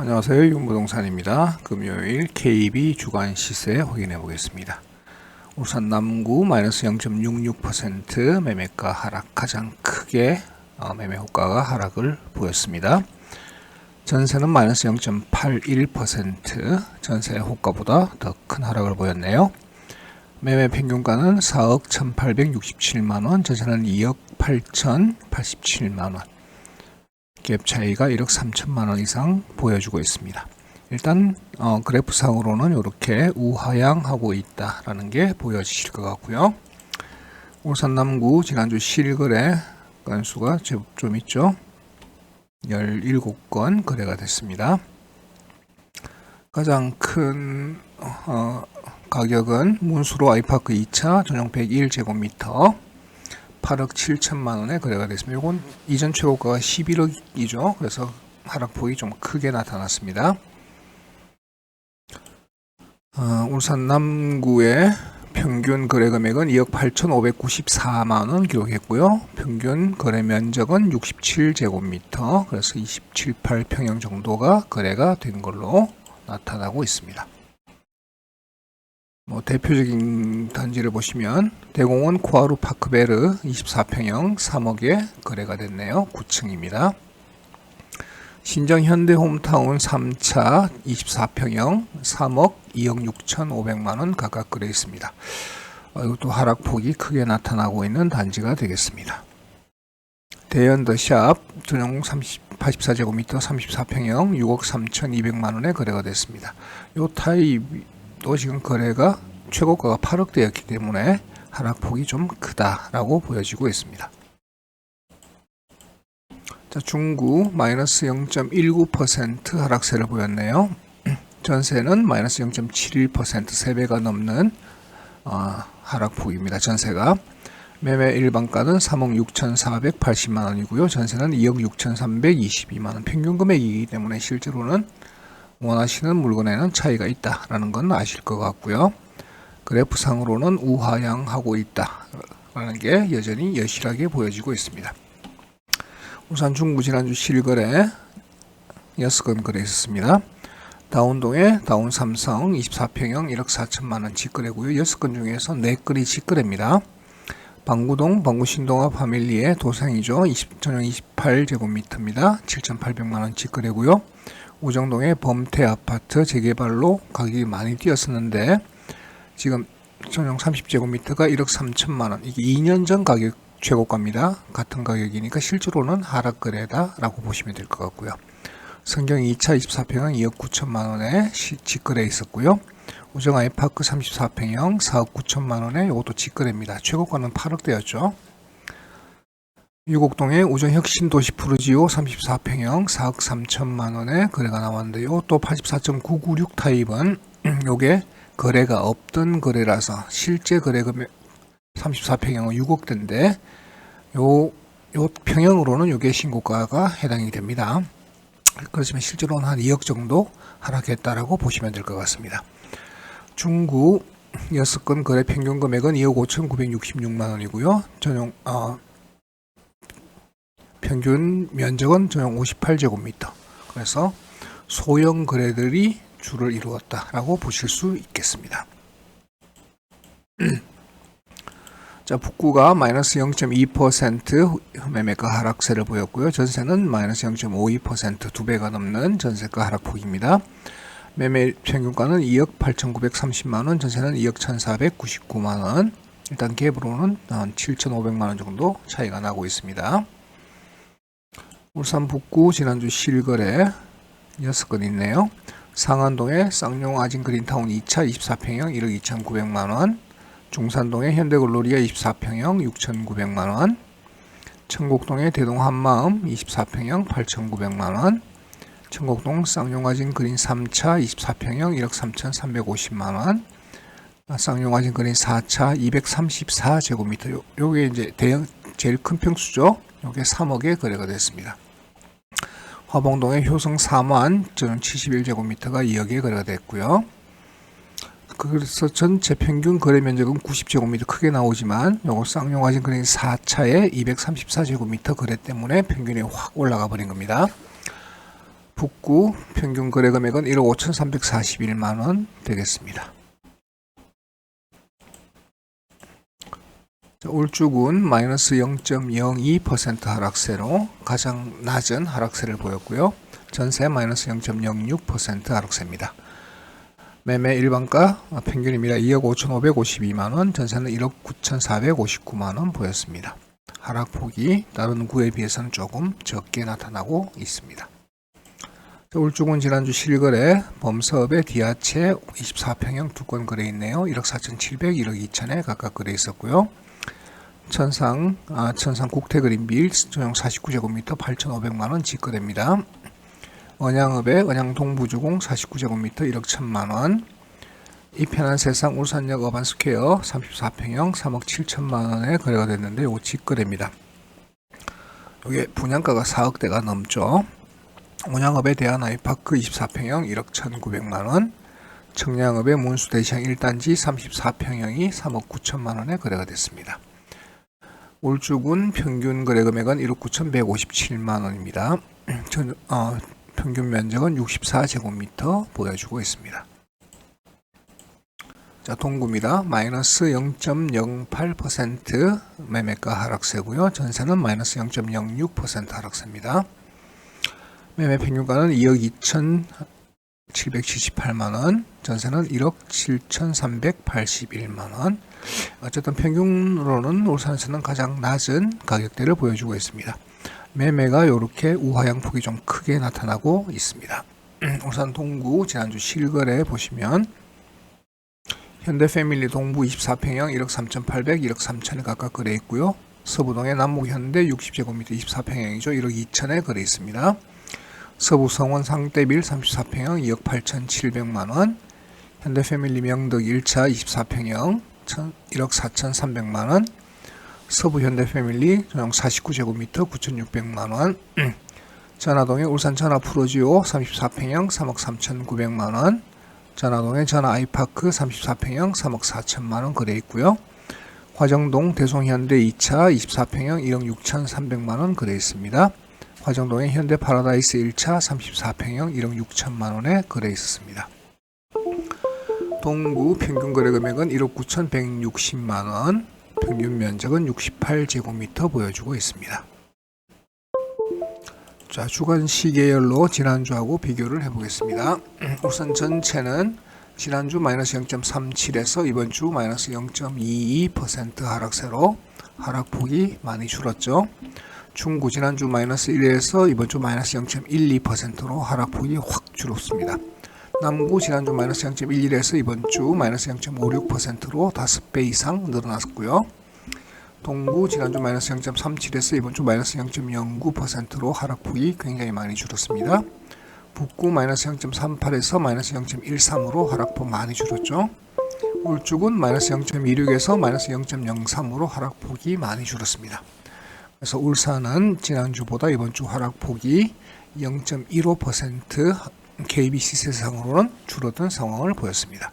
안녕하세요. 윤부동산입니다. 금요일 KB 주간 시세 확인해 보겠습니다. 울산 남구 마이너스 0.66% 매매가 하락 가장 크게 어, 매매 호가가 하락을 보였습니다. 전세는 마이너스 0.81% 전세 호가보다 더 큰 하락을 보였네요. 매매 평균가는 4억 1,867만 원, 전세는 2억 8,087만 원. 갭 차이가 1억 3천만 원 이상 보여주고 있습니다. 일단 어, 그래프상으로는 이렇게 우하향하고 있다라는 게 보여지실 것 같고요. 울산 남구 지난주 실거래 건수가 제법 좀 있죠. 17건 거래가 됐습니다. 가장 큰 어, 가격은 문수로 아이파크 2차 전용 101제곱미터 8억 7천만 원에 거래가 됐습니다. 이건 이전 최고가가 11억이죠. 그래서 하락폭이 좀 크게 나타났습니다. 어, 울산 남구의 평균 거래 금액은 2억 8,594만 원 기록했고요. 평균 거래 면적은 67제곱미터, 그래서 27, 8평형 정도가 거래가 된 걸로 나타나고 있습니다. 뭐 대표적인 단지를 보시면 대공원 코아루 파크베르 24평형 3억에 거래가 됐네요. 9층입니다. 신정 현대 홈타운 3차 24평형 3억 2억 6천 5백만 원 각각 거래 있습니다. 어, 이것도 하락폭이 크게 나타나고 있는 단지가 되겠습니다. 대연 더샵 전용 30, 84제곱미터 34평형 6억 3천 2백만 원에 거래가 됐습니다. 이 타입 도 지금 거래가 최고가가 8억대였기 때문에 하락폭이 좀 크다라고 보여지고 있습니다. 자, 중구 마이너스 0.19% 하락세를 보였네요. 전세는 마이너스 0.71% 3배가 넘는 어, 하락폭입니다. 전세가 매매 일반가는 3억 6,480만 원이고요. 전세는 2억 6,322만 원. 평균 금액이기 때문에 실제로는 원하시는 물건에는 차이가 있다라는 건 아실 것 같고요. 그래프상으로는 우하향하고 있다라는 게 여전히 여실하게 보여지고 있습니다. 우선 중부 지난주 실거래 6건 거래 있었습니다. 다운동에 다운 삼성 24평형 1억 4천만 원 직거래고요. 6건 중에서 4건이 직거래입니다. 방구동 방구신동아 파밀리의 도상이죠. 20, 전용 28제곱미터입니다. 7,800만 원 직거래고요. 우정동의 범태 아파트 재개발로 가격이 많이 뛰었었는데 지금 전용 30제곱미터가 1억 3천만 원. 이게 2년 전 가격 최고가입니다. 같은 가격이니까 실제로는 하락 거래다라고 보시면 될 것 같고요. 성경 2차 24평형 2억 9천만 원에 직거래 있었고요. 우정 아이파크 34평형 4억 9천만 원에 이것도 직거래입니다. 최고가는 8억대였죠. 유곡동의 우정 혁신도시 푸르지오 34평형 4억 3천만 원에 거래가 나왔는데요. 또 84.996 타입은 요게 거래가 없던 거래라서 실제 거래 금액 34평형은 6억대인데 요, 요 평형으로는 요게 신고가가 해당이 됩니다. 그렇지만 실제로는 한 2억 정도 하락했다라고 보시면 될 것 같습니다. 중구 6건 거래 평균 금액은 2억 5,966만 원이고요. 전용 어, 평균 면적은 전용 58제곱미터. 그래서 소형 거래들이 주를 이루었다라고 보실 수 있겠습니다. 자, 북구가 마이너스 0.2% 매매가 하락세를 보였고요. 전세는 마이너스 0.52%두 배가 넘는 전세가 하락폭입니다. 매매 평균가는 2억 8,930만 원, 전세는 2억 1,499만 원. 일단 갭으로는 한 7,500만 원 정도 차이가 나고 있습니다. 울산 북구 지난주 실거래 6건 있네요. 상안동의 쌍용 아진 그린타운 2차 24평형 1억 2,900만 원. 중산동의 현대글로리아 24평형 6,900만원, 청곡동의 대동 한마음 24평형 8,900만원, 청곡동 쌍용아진 그린 3차 24평형 1억 3,350만원, 쌍용아진 그린 4차 234제곱미터, 요, 요게 이제 대형, 제일 큰 평수죠. 요게 3억에 거래가 됐습니다. 화봉동의 효성 4만 저는 71제곱미터가 2억에 거래가 됐고요. 그래서 전체 평균 거래 면적은 90제곱미터 크게 나오지만 요거 쌍용화진 그린 4차에 234제곱미터 거래 때문에 평균이 확 올라가 버린 겁니다. 북구 평균 거래 금액은 1억 5,341만 원 되겠습니다. 자, 울주군 마이너스 0.02% 하락세로 가장 낮은 하락세를 보였고요. 전세 마이너스 0.06% 하락세입니다. 매매 일반가 평균입니다. 2억 5,552만 원, 전세는 1억 9,459만 원 보였습니다. 하락폭이 다른 구에 비해서는 조금 적게 나타나고 있습니다. 자, 울주군 지난주 실거래 범사업의 디아체 24평형 두 건 거래 있네요. 1억 4,700, 1억 2천에 각각 거래 있었고요. 천상 아, 천상 국태 그린빌 전용 49제곱미터 8,500만 원 직거래입니다. 언양읍의 언양 동부주공 49제곱미터 1억 1천만 원. 이 편한 세상 울산역 어반스퀘어 34평형 3억 7천만 원에 거래가 됐는데 이거 직거래입니다. 이게 분양가가 4억대가 넘죠. on양읍의 대한아이파크 24평형 1억 1,900만 원. 청량읍의 문수대시장 1단지 34평형이 3억 9천만 원에 거래가 됐습니다. 울주군 평균 거래 금액은 1억 9,157만 원입니다. 전, 어, 평균 면적은 64제곱미터 보여주고 있습니다. 자, 동구입니다. 마이너스 0.08% 매매가 하락세고요. 전세는 마이너스 0.06% 하락세입니다. 매매 평균가는 2억 2,778만 원, 전세는 1억 7,381만 원. 어쨌든 평균으로는 울산에서는 가장 낮은 가격대를 보여주고 있습니다. 매매가 이렇게 우하향 폭이 좀 크게 나타나고 있습니다. 울산 동구 지난주 실거래 보시면 현대패밀리 동부 24평형 1억 3,800, 1억 3천에 각각 거래 있고요. 서부동의 남목현대 60제곱미터 24평형이죠. 1억 2천에 거래 있습니다. 서부성원 상대빌 34평형 2억 8,700만원 현대패밀리 명덕 1차 24평형 1억 4,300만원 서부 현대 패밀리 전용 49제곱미터 9,600만원 전화동의 울산 전화 프로지오 34평형 3억 3,900만원 전화동의 전화 아이파크 34평형 3억 4천만원 거래 있고요. 화정동 대송현대 2차 24평형 1억 6,300만원 거래 있습니다. 화정동의 현대 파라다이스 1차 34평형 1억 6천만 원에 거래 있었습니다. 동구 평균 거래 금액은 1억 9,160만 원, 평균 면적은 68제곱미터 보여주고 있습니다. 자, 주간 시계열로 지난주하고 비교를 해보겠습니다. 우선 전체는 지난주 마이너스 0.37에서 이번 주 마이너스 0.22% 하락세로 하락폭이 많이 줄었죠. 중구 지난주 마이너스 1에서 이번 주 마이너스 0.12%로 하락폭이 확 줄었습니다. 남구 지난주 마이너스 0.11에서 이번 주 마이너스 0.56%로 5배 이상 늘어났고요. 동구 지난주 마이너스 0.37에서 이번 주 마이너스 0.09%로 하락폭이 굉장히 많이 줄었습니다. 북구 마이너스 0.38에서 마이너스 0.13으로 하락폭 많이 줄었죠. 울주군 마이너스 0.26에서 마이너스 0.03으로 하락폭이 많이 줄었습니다. 그래서 울산은 지난주보다 이번 주 하락폭이 0.15% KBC 세상으로는 줄어든 상황을 보였습니다.